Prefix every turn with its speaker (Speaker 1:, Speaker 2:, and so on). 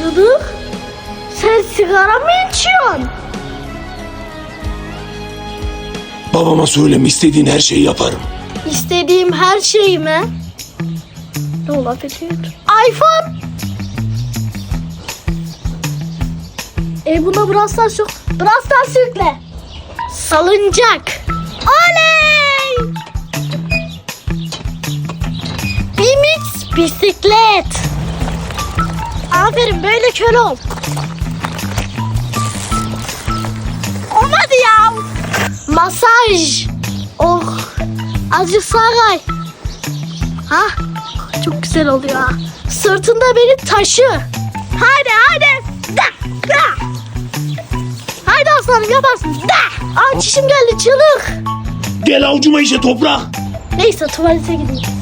Speaker 1: Çığlık. Sen sigara mı içiyorsun?
Speaker 2: Babama söyleme istediğin her şeyi yaparım.
Speaker 1: İstediğim her şeyi mi? Ne olabilir? iPhone. E buna Brawl Stars yok. Brawl Stars yükle. Salıncak. Oley! BMX bisiklet. Aferin böyle kör ol. Olmadı ya. Masaj. Oh. Azıcık sağa kay. Ha? Çok güzel oluyor ha. Sırtında beni taşı. Hadi hadi. Da, da. Haydi aslanım yaparsın. Da. Aa çişim geldi çığlık.
Speaker 2: Gel avucuma işe toprak.
Speaker 1: Neyse tuvalete gideyim.